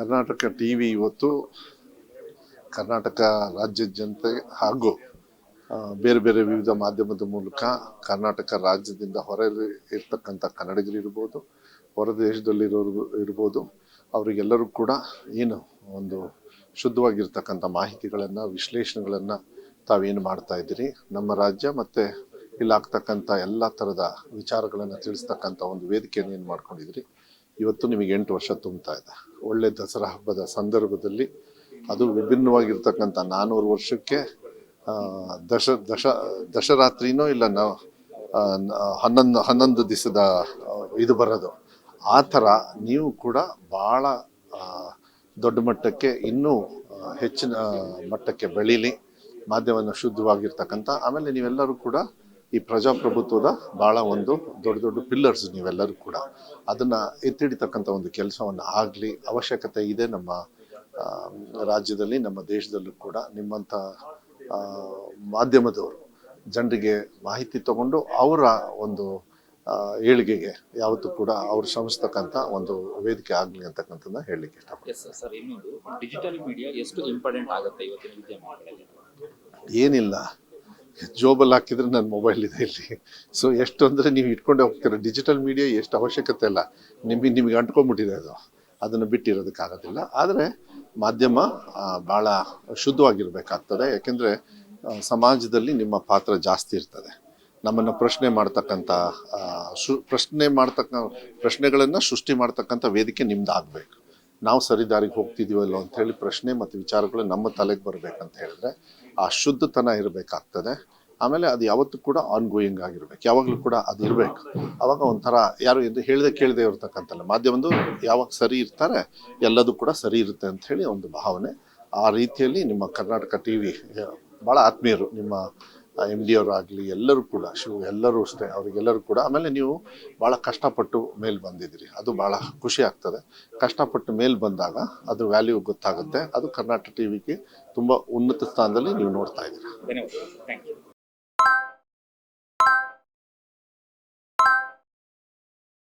Karnataka T V ಇವತ್ತು ಕರ್ನಾಟಕ ರಾಜ್ಯದ ಜನತೆ ಹಾಗೂ ಬೇರೆ ಬೇರೆ ವಿವಿಧ ಮಾಧ್ಯಮದ ಮೂಲಕ ಕರ್ನಾಟಕ ರಾಜ್ಯದಿಂದ ಹೊರ ಇರ್ತಕ್ಕಂಥ ಕನ್ನಡಿಗರಿರ್ಬೋದು ಹೊರ ದೇಶದಲ್ಲಿರೋರು ಇರ್ಬೋದು, ಅವರಿಗೆಲ್ಲರೂ ಕೂಡ ಏನು ಒಂದು ಶುದ್ಧವಾಗಿರ್ತಕ್ಕಂಥ ಮಾಹಿತಿಗಳನ್ನು, ವಿಶ್ಲೇಷಣೆಗಳನ್ನು ತಾವೇನು ಮಾಡ್ತಾ ಇದ್ದೀರಿ? ನಮ್ಮ ರಾಜ್ಯ ಮತ್ತು ಇಲ್ಲಾಗ್ತಕ್ಕಂಥ ಎಲ್ಲ ಥರದ ವಿಚಾರಗಳನ್ನು ತಿಳಿಸ್ತಕ್ಕಂಥ ಒಂದು ವೇದಿಕೆಯನ್ನು ಏನು ಮಾಡ್ಕೊಂಡಿದ್ದೀರಿ? ಇವತ್ತು ನಿಮಗೆ ಎಂಟು ವರ್ಷ ತುಂಬ್ತಾ ಇದೆ. ಒಳ್ಳೆ ದಸರಾ ಹಬ್ಬದ ಸಂದರ್ಭದಲ್ಲಿ ಅದು ವಿಭಿನ್ನವಾಗಿರ್ತಕ್ಕಂಥ ನಾನ್ನೂರು ವರ್ಷಕ್ಕೆ ದಶ ದಶ, ದಶರಾತ್ರಿನೋ ಇಲ್ಲ ನ ಹನ್ನೊಂದು ಹನ್ನೊಂದು ದಿವಸದ ಇದು ಬರೋದು. ಆ ಥರ ನೀವು ಕೂಡ ಭಾಳ ದೊಡ್ಡ ಮಟ್ಟಕ್ಕೆ ಇನ್ನೂ ಹೆಚ್ಚಿನ ಮಟ್ಟಕ್ಕೆ ಬೆಳೀಲಿ. ಮಾಧ್ಯಮವನ್ನು ಶುದ್ಧವಾಗಿರ್ತಕ್ಕಂಥ, ಆಮೇಲೆ ನೀವೆಲ್ಲರೂ ಕೂಡ ಈ ಪ್ರಜಾಪ್ರಭುತ್ವದ ಭಾಳ ಒಂದು ದೊಡ್ಡ ದೊಡ್ಡ ಪಿಲ್ಲರ್ಸ್ ನೀವೆಲ್ಲರೂ ಕೂಡ ಅದನ್ನು ಎತ್ತಿಡಿತಕ್ಕಂಥ ಒಂದು ಕೆಲಸವನ್ನು ಆಗಲಿ ಅವಶ್ಯಕತೆ ಇದೆ ನಮ್ಮ ರಾಜ್ಯದಲ್ಲಿ ನಮ್ಮ ದೇಶದಲ್ಲೂ ಕೂಡ ನಿಮ್ಮಂಥ ಮಾಧ್ಯಮದವರು ಜನರಿಗೆ ಮಾಹಿತಿ ತಗೊಂಡು ಅವರ ಒಂದು ಏಳಿಗೆಗೆ ಯಾವತ್ತೂ ಕೂಡ ಅವ್ರು ಶ್ರಮಿಸ್ತಕ್ಕಂಥ ಒಂದು ವೇದಿಕೆ ಆಗಲಿ ಅಂತಕ್ಕಂಥದ್ದನ್ನ ಹೇಳಲಿಕ್ಕೆ ಇಷ್ಟಪಡ್ತೀನಿ. ಡಿಜಿಟಲ್ ಮೀಡಿಯಾ ಎಷ್ಟು ಇಂಪಾರ್ಟೆಂಟ್ ಆಗುತ್ತೆ ಇವತ್ತಿನ ಏನಿಲ್ಲ. ಜೋಬಲ್ಲಿ ಹಾಕಿದ್ರೆ ನನ್ನ ಮೊಬೈಲ್ ಇದೆ ಇಲ್ಲಿ. ಸೊ ಎಷ್ಟು ಅಂದರೆ ನೀವು ಇಟ್ಕೊಂಡೇ ಹೋಗ್ತೀರ. ಡಿಜಿಟಲ್ ಮೀಡಿಯಾ ಎಷ್ಟು ಅವಶ್ಯಕತೆ ಇಲ್ಲ. ನಿಮಗೆ ನಿಮಗೆ ಅಂಟ್ಕೊಂಡ್ಬಿಟ್ಟಿದೆ ಅದು. ಅದನ್ನು ಬಿಟ್ಟಿರೋದಕ್ಕಾಗೋದಿಲ್ಲ ಆದರೆ ಮಾಧ್ಯಮ ಭಾಳ ಶುದ್ಧವಾಗಿರಬೇಕಾಗ್ತದೆ. ಯಾಕೆಂದರೆ ಸಮಾಜದಲ್ಲಿ ನಿಮ್ಮ ಪಾತ್ರ ಜಾಸ್ತಿ ಇರ್ತದೆ. ನಮ್ಮನ್ನು ಪ್ರಶ್ನೆ ಮಾಡ್ತಕ್ಕಂಥ ಸು, ಪ್ರಶ್ನೆ ಮಾಡ್ತಕ್ಕ, ಪ್ರಶ್ನೆಗಳನ್ನು ಸೃಷ್ಟಿ ಮಾಡ್ತಕ್ಕಂಥ ವೇದಿಕೆ ನಿಮ್ದು ಆಗಬೇಕು ನಾವು ಸರಿ ದಾರಿಗೆ ಹೋಗ್ತಿದ್ದೀವಲ್ಲೋ ಅಂತ ಹೇಳಿ ಪ್ರಶ್ನೆ ಮತ್ತು ವಿಚಾರಗಳು ನಮ್ಮ ತಲೆಗೆ ಬರಬೇಕಂತ ಹೇಳಿದ್ರೆ ಆ ಶುದ್ಧತನ ಇರಬೇಕಾಗ್ತದೆ. ಆಮೇಲೆ ಅದು ಯಾವತ್ತೂ ಕೂಡ ಆನ್ ಗೋಯಿಂಗ್ ಆಗಿರ್ಬೇಕು. ಯಾವಾಗಲೂ ಕೂಡ ಅದು ಇರಬೇಕು. ಅವಾಗ ಒಂಥರ ಯಾರು ಇದು ಹೇಳದೆ ಕೇಳದೆ ಇರ್ತಕ್ಕಂಥಲ್ಲ. ಮಾಧ್ಯಮದ್ದು ಯಾವಾಗ ಸರಿ ಇರ್ತಾರೆ, ಎಲ್ಲದೂ ಕೂಡ ಸರಿ ಇರುತ್ತೆ ಅಂತ ಹೇಳಿ ಒಂದು ಭಾವನೆ. ಆ ರೀತಿಯಲ್ಲಿ ನಿಮ್ಮ ಕರ್ನಾಟಕ ಟಿ ವಿ ಭಾಳ ಆತ್ಮೀಯರು, ನಿಮ್ಮ ಎಂ ಡಿ ಅವರಾಗಲಿ ಎಲ್ಲರೂ ಕೂಡ, ಶಿವ ಎಲ್ಲರೂ ಅಷ್ಟೇ, ಅವರಿಗೆಲ್ಲರೂ ಕೂಡ. ಆಮೇಲೆ ನೀವು ಭಾಳ ಕಷ್ಟಪಟ್ಟು ಮೇಲೆ ಬಂದಿದ್ದೀರಿ. ಅದು ಭಾಳ ಖುಷಿ ಆಗ್ತದೆ. ಕಷ್ಟಪಟ್ಟು ಮೇಲೆ ಬಂದಾಗ ಅದ್ರ ವ್ಯಾಲ್ಯೂ ಗೊತ್ತಾಗುತ್ತೆ. ಅದು ಕರ್ನಾಟಕ ಟಿ ವಿಗೆ ತುಂಬ ಉನ್ನತ ಸ್ಥಾನದಲ್ಲಿ ನೀವು ನೋಡ್ತಾ ಇದ್ದೀರಾ.